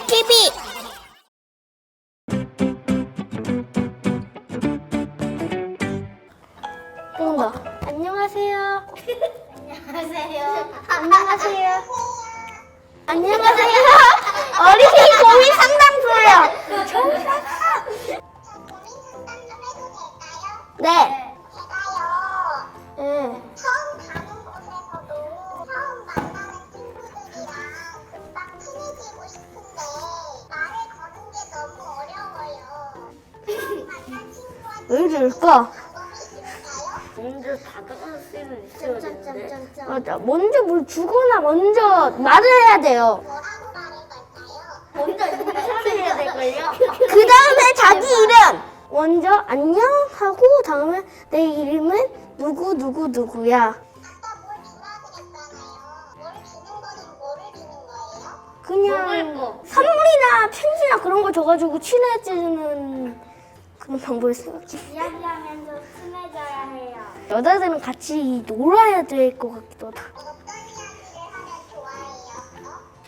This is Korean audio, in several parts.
TV 뽕더 안녕하세요. 안녕하세요 안녕하세요. 안녕하세요. 어린이 고민 상담소요. 네. 먼저 뭘 주거나 먼저 말을 해야 돼요. 먼저 인사를 해야 될걸요? 그 다음에 자기 이름. 먼저 안녕 하고 다음에 내 이름은 누구 누구 누구야. 그냥. 선물이나 편지나 그런 거 줘가지고 친해지는 그런 방법을 친해져야 해요 여자들은 같이 놀아야 될 것 같기도 하다.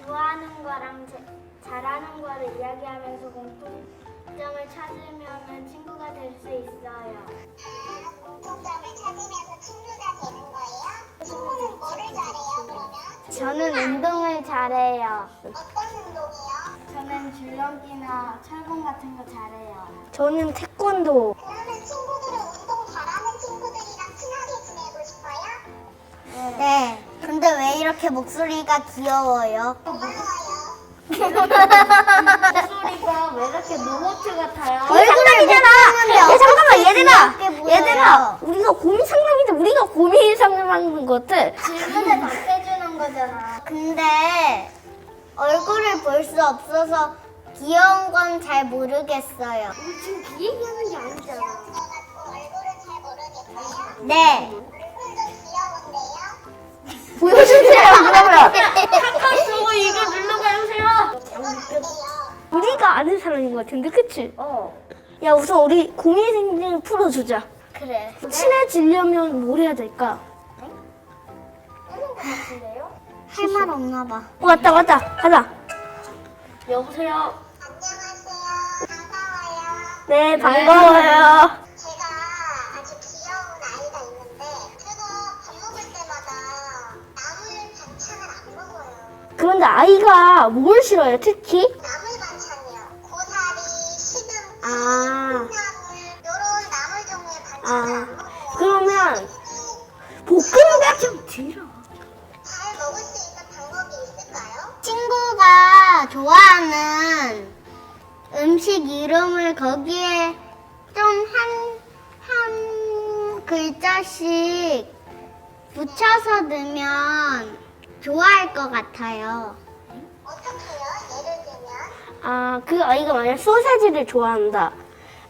좋아하는 거랑 제- 잘하는 거를 이야기하면서 공통점을 찾으면 친구가 될 수 있어요. 아, 공통점을 찾으면서 친구가 되는 거예요? 친구는 뭐를 잘해요, 그러면? 저는 운동을 잘해요. 어떤 운동이요? 저는 줄넘기나 철봉 같은 거 잘해요. 저는 태권도. 그러면 네. 근데 왜 이렇게 목소리가 귀여워요? 목소리가 왜 이렇게 로봇 같아요? 상담이잖아. 보는데 야, 잠깐만 얘들아. 얘들아. 우리가 고민 상담인데 우리가 고민 상담하는 것 같아. 질문에 답해주는 거잖아. 근데 얼굴을 볼 수 없어서 귀여운 건 잘 모르겠어요. 지금 그 얘기하는 게 아니잖아. 거 얼굴은 잘 모르겠어요. 네. 보여주세요 그러면. 저거 이거. 죄송한데요. 우리가 아는 사람인 것 같은데 그치? 어. 야 우선 우리 고민 생기를 풀어주자. 그래. 친해지려면 뭘 해야 될까? 할 말 없나 봐. 어, 왔다 왔다 가자. 여보세요. 안녕하세요. 반가워요. 네 반가워요. 그런데 아이가 뭘 싫어요 특히? 나물 반찬이요. 고사리, 시금치, 아. 콩나물 이런 나물 종류의 반찬을 아 안. 그러면 볶음밥 좀 들어. 잘 먹을 수 있는 방법이 있을까요? 친구가 좋아하는 음식 이름을 거기에 좀 한, 한 글자씩 붙여서 넣으면 좋아할 것 같아요. 어떻게요? 예를 들면 아 그 아이가 만약 소세지를 좋아한다.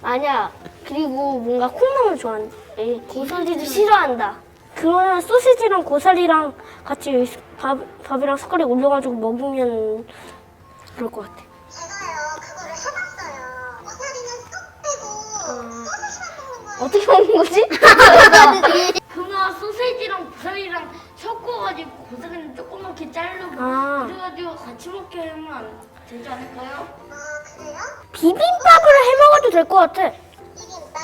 만약 그리고 뭔가 콩나물 좋아한다. 에이, 고사리를 싫어한다. 그러면 소시지랑 고사리랑 같이 밥, 밥이랑 숟가락에 올려가지고 먹으면 그럴 것 같아. 제가요 그거를 해봤어요. 고사리는 쏙 빼고 소시지만 먹는 거예요. 어떻게 먹는 거지? 그거 소세지랑 고사리랑 섞어가지고 고사리는 조그맣게 자르고 아. 같이 먹게 하면 안 되지 않을까요? 아 그래요? 비빔밥을 해 먹어도 될 것 같아. 비빔밥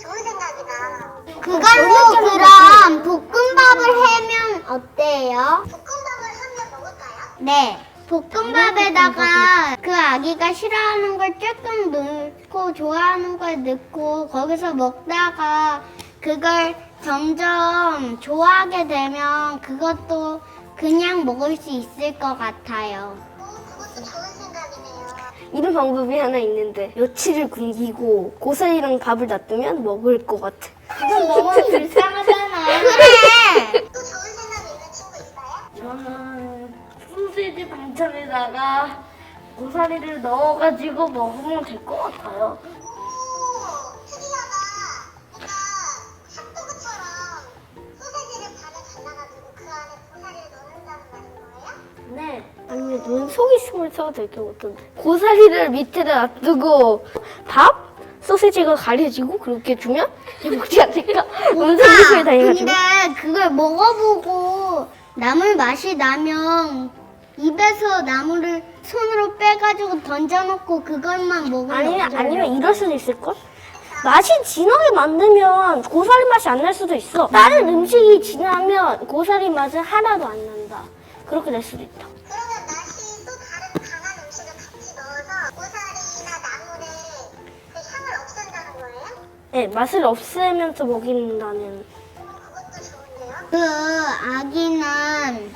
좋은 생각이다. 그걸로 그럼 볶음밥을 하면 어때요? 볶음밥을 하면 먹을까요? 네. 볶음밥에다가 그 아기가 싫어하는 걸 조금 넣고 좋아하는 걸 넣고 거기서 먹다가 그걸 점점 좋아하게 되면 그것도 그냥 먹을 수 있을 것 같아요. 오 그것도 좋은 생각이네요. 이런 방법이 하나 있는데 며칠을 굶기고 고사리랑 밥을 놔두면 먹을 것 같아. 그건 너무 불쌍하잖아. 그래. 또 좋은 생각 있는 친구 있어요? 저는 소세지 반찬에다가 고사리를 넣어가지고 먹으면 될 것 같아요. 눈 속이심을 써도 될 것 같은데. 고사리를 밑에다 놔두고 밥? 소시지가 가려지고 그렇게 주면 먹지 않을까? 기술 다해가지고 근데 그걸 먹어보고 나물 맛이 나면 입에서 나무를 손으로 빼가지고 던져놓고 그것만 먹으면 아니면 아니면 이럴 수도 있을 걸. 맛이 진하게 만들면 고사리 맛이 안 날 수도 있어. 다른 음식이 진하면 고사리 맛은 하나도 안 난다. 그렇게 될 수도 있다. 네, 맛을 없애면서 먹인다는. 그 아기는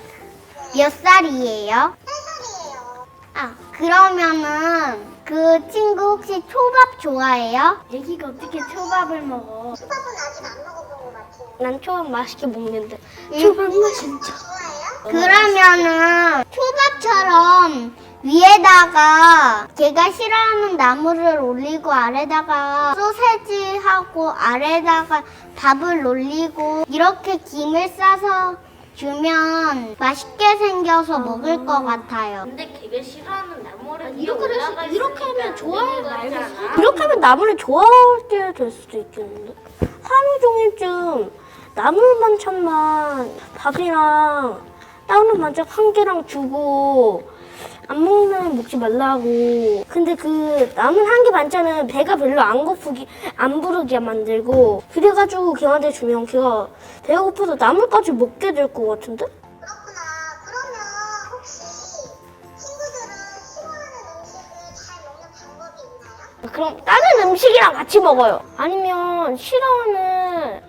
몇 살이에요? 3살이에요. 아 그러면은 그 친구 혹시 초밥 좋아해요? 애기가 어떻게 초밥을 먹어? 초밥은 아직 안 먹어본 것 같아요. 난 초밥 맛있게 먹는데. 초밥 맛 진짜. 좋아해요? 그러면은 초밥처럼 위에다가 걔가 싫어하는 나무를 올리고 아래다가 소세지하고 아래다가 밥을 올리고 이렇게 김을 싸서 주면 맛있게 생겨서 먹을 것 같아요. 근데 걔가 싫어하는 나무를 이렇게 해서- 이렇게 하면 좋아할 거잖아. 이렇게 하면 나무를 좋아하게 될 수도 있겠는데 하루 종일쯤 나물 반찬만 밥이랑 다른 반찬 한 개랑 주고 안 먹는 먹지 말라고 근데 그 남은 한 개 반찬은 배가 별로 안 고프기 안 부르게 만들고 그래가지고 걔한테 주면 걔가 배가 고파서 나물까지 먹게 될 것 같은데 그렇구나. 그러면 혹시 친구들은 싫어하는 음식을 잘 먹는 방법이 있나요? 그럼 다른 음식이랑 같이 먹어요. 아니면 싫어하는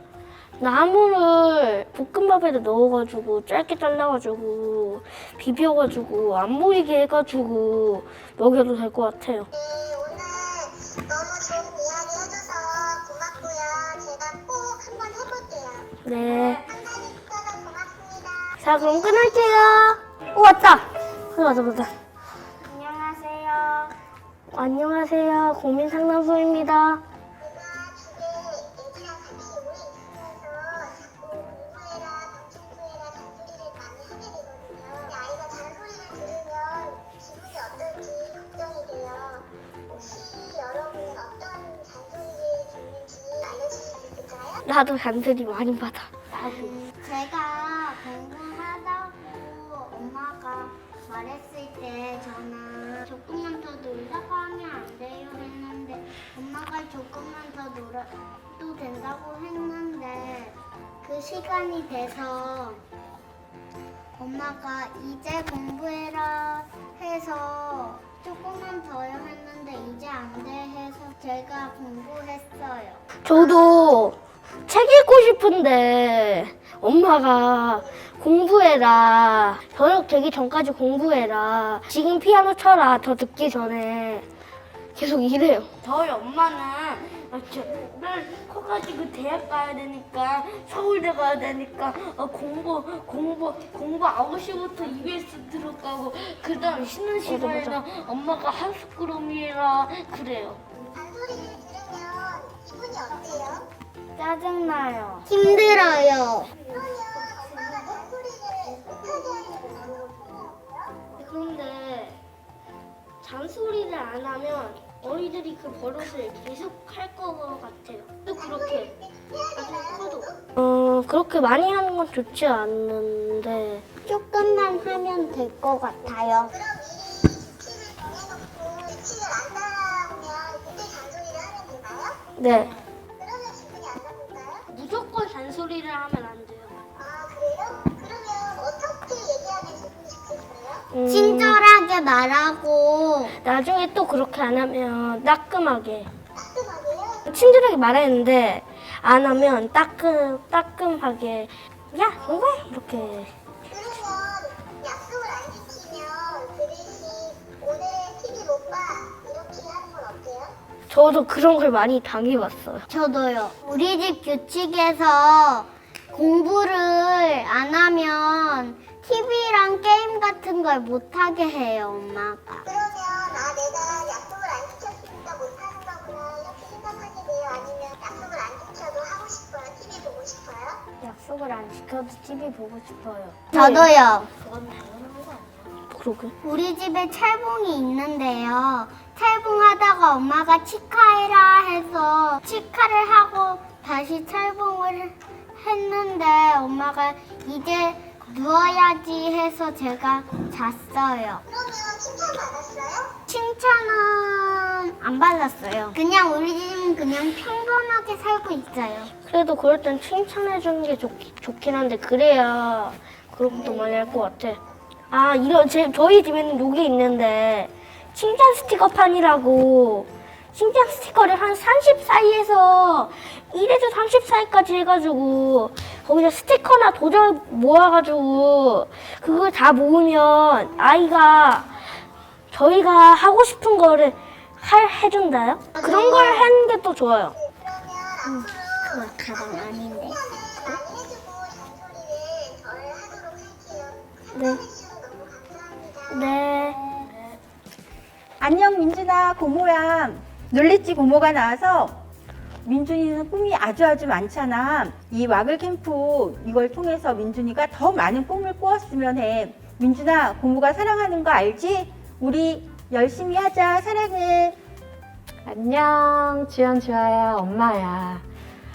나물을 볶음밥에다 넣어가지고 짧게 잘라가지고 비벼가지고 안 보이게 해가지고 먹여도 될 것 같아요. 네, 오늘 너무 좋은 이야기 해줘서 고맙고요. 제가 꼭 한번 해볼게요. 네. 판단해 주셔서 고맙습니다. 자 그럼 끊을게요. 오 왔다. 어, 맞아 맞아. 안녕하세요. 안녕하세요. 고민 상담소입니다. 나도 잔소리 많이 받아. 제가 공부하다고 엄마가 말했을 때 저는 조금만 더 놀다가 하면 안 돼요 했는데 엄마가 조금만 더 놀아도 된다고 했는데 그 시간이 돼서 엄마가 이제 공부해라 해서 조금만 더요 했는데 이제 안 돼 해서 제가 공부했어요. 저도 책 읽고 싶은데 엄마가 공부해라. 저녁 되기 전까지 공부해라. 지금 피아노 쳐라. 더 듣기 전에 계속 이래요. 저희 엄마는 아, 저를 커가지고 대학 가야 되니까 서울대 가야 되니까 어, 공부 공부 공부 9시부터 EBS 들어가고 그다음 쉬는 시간에는 엄마가 한스크롬이라 그래요. 짜증나요. 힘들어요. 그런데 잔소리를 안 하면 어린이들이 그 버릇을 계속 할 것 같아요. 또 그렇게 나중에 커도. 어 그렇게 많이 하는 건 좋지 않는데 조금만 하면 될 것 같아요. 네 하면 안 돼요. 아 그래요? 그러면 어떻게 얘기하면 좋겠어요? 음, 친절하게 말하고 나중에 또 그렇게 안 하면 따끔하게 따끔하게요? 친절하게 말했는데 안 하면 따끔 따끔하게 야 공부해 이렇게 그러면 약속을 안 지키면 그 대신 오늘은 TV 못 봐 이렇게 하는 건 어때요? 저도 그런 걸 많이 당해봤어요. 저도요. 우리 집 규칙에서 공부를 안 하면 TV랑 게임 같은 걸 못하게 해요, 엄마가. 그러면 아 내가 약속을 안 지켰으니까 못하는 거구나 이렇게 생각하게 돼요? 아니면 약속을 안 지켜도 하고 싶어요? TV 보고 싶어요? 약속을 안 지켜도 TV 보고 싶어요. 저도요. 그건 당연한 거 아니야? 그러게. 우리 집에 철봉이 있는데요. 철봉 하다가 엄마가 치카해라 해서 치카를 하고 다시 철봉을 했는데 엄마가 이제 누워야지 해서 제가 잤어요. 그러면 칭찬 받았어요? 칭찬은 안 받았어요. 그냥 우리 집은 그냥 평범하게 살고 있어요. 그래도 그럴 땐 칭찬해주는 게 좋, 좋긴 한데 그래야 그런 것도 많이 할 것 같아. 아 이런 제 저희 집에는 여기 있는데 칭찬 스티커판이라고 칭찬 스티커를 한 30 사이에서 1에서 30 사이까지 해가지고 거기다 스티커나 도장 모아가지고 그걸 다 모으면 아이가 저희가 하고 싶은 거를 할 해준다요? 그런 걸 하는 게 또 좋아요. 그거 가방 아닌데. 네. 네. 안녕 민준아 고모야 놀랬지 고모가 나와서 민준이는 꿈이 아주 아주 많잖아 이 와글 캠프 이걸 통해서 민준이가 더 많은 꿈을 꾸었으면 해 민준아 고모가 사랑하는 거 알지? 우리 열심히 하자 사랑해 안녕, 지연, 주아야, 엄마야.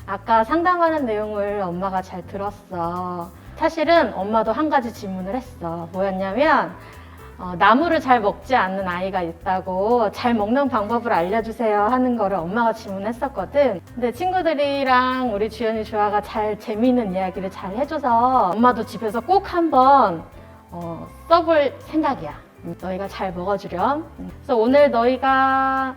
아까 상담하는 내용을 엄마가 잘 들었어. 사실은 엄마도 한 가지 질문을 했어. 뭐였냐면, 어, 나무를 잘 먹지 않는 아이가 있다고 잘 먹는 방법을 알려주세요 하는 거를 엄마가 질문했었거든. 근데 친구들이랑 우리 주연이, 주아가 잘 재미있는 이야기를 잘 해줘서 엄마도 집에서 꼭 한번 어, 써볼 생각이야. 음, 너희가 잘 먹어주렴. 음, 그래서 오늘 너희가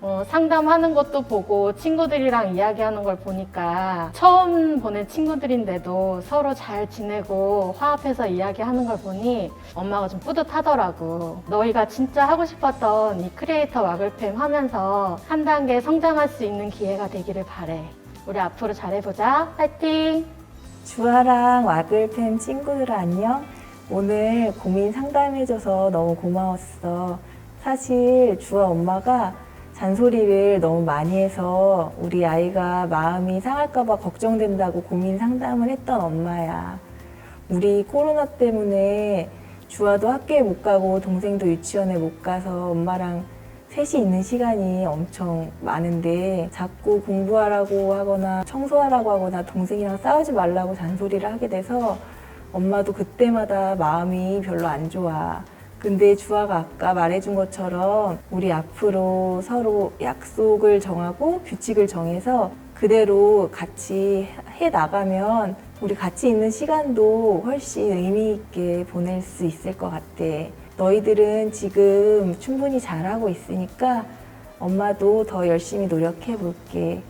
어, 상담하는 것도 보고 친구들이랑 이야기하는 걸 보니까 처음 보낸 친구들인데도 서로 잘 지내고 화합해서 이야기하는 걸 보니 엄마가 좀 뿌듯하더라고. 너희가 진짜 하고 싶었던 이 크리에이터 와글팸 하면서 한 단계 성장할 수 있는 기회가 되기를 바래. 우리 앞으로 잘해보자. 파이팅! 주아랑 와글팸 친구들 안녕. 오늘 고민 상담해줘서 너무 고마웠어. 사실 주아 엄마가 잔소리를 너무 많이 해서 우리 아이가 마음이 상할까봐 걱정된다고 고민 상담을 했던 엄마야. 우리 코로나 때문에 주아도 학교에 못 가고 동생도 유치원에 못 가서 엄마랑 셋이 있는 시간이 엄청 많은데 자꾸 공부하라고 하거나 청소하라고 하거나 동생이랑 싸우지 말라고 잔소리를 하게 돼서 엄마도 그때마다 마음이 별로 안 좋아. 근데 주아가 아까 말해준 것처럼 우리 앞으로 서로 약속을 정하고 규칙을 정해서 그대로 같이 해 나가면 우리 같이 있는 시간도 훨씬 의미 있게 보낼 수 있을 것 같아. 너희들은 지금 충분히 잘하고 있으니까 엄마도 더 열심히 노력해 볼게.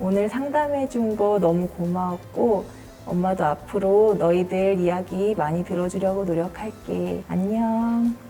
오늘 상담해 준 거 너무 고마웠고 엄마도 앞으로 너희들 이야기 많이 들어주려고 노력할게. 안녕.